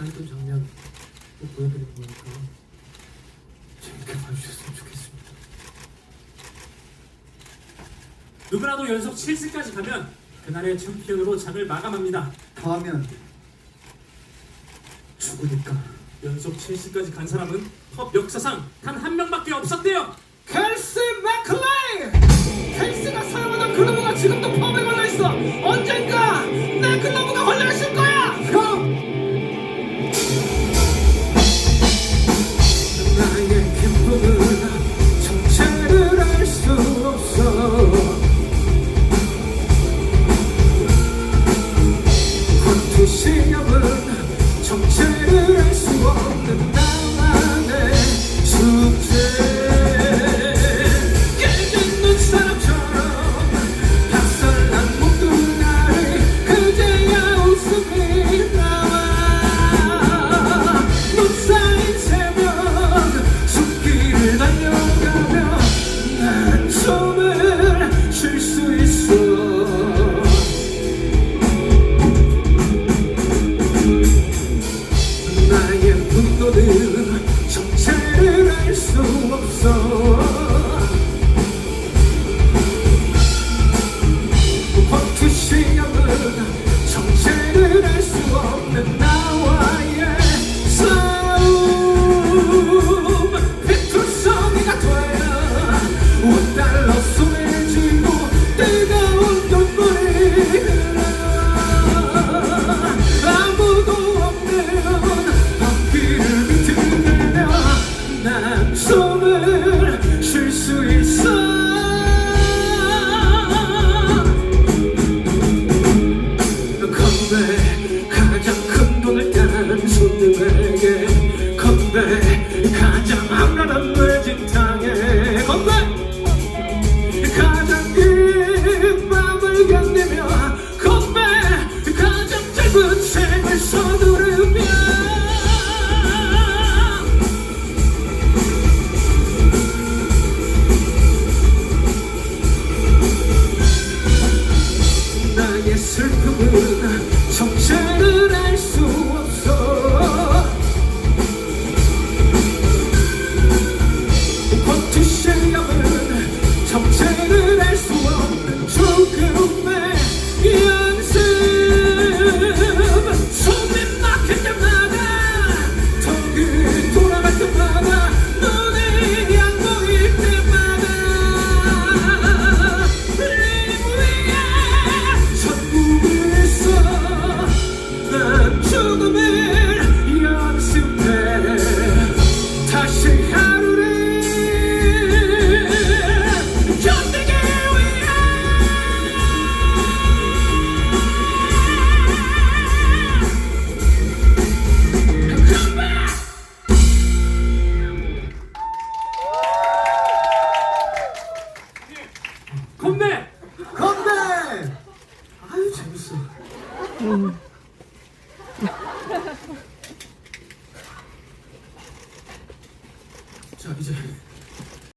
사이드 정면 보여드리는 거니까 재밌게 봐주셨으면 좋겠습니다. 누구라도 연속 7승까지 가면 그날의 챔피언으로 잠을 마감합니다. 더하면 죽으니까 연속 7승까지 간 사람은 컵 역사상 단 한 명밖에 없었대요. 켈스 맥클레이! 켈스가 사용하던 그놈가 지금도 펌에 걸려 있어. 언젠가 속삭을 해 건배! 건배! 아유 재밌어. 음. 자 이제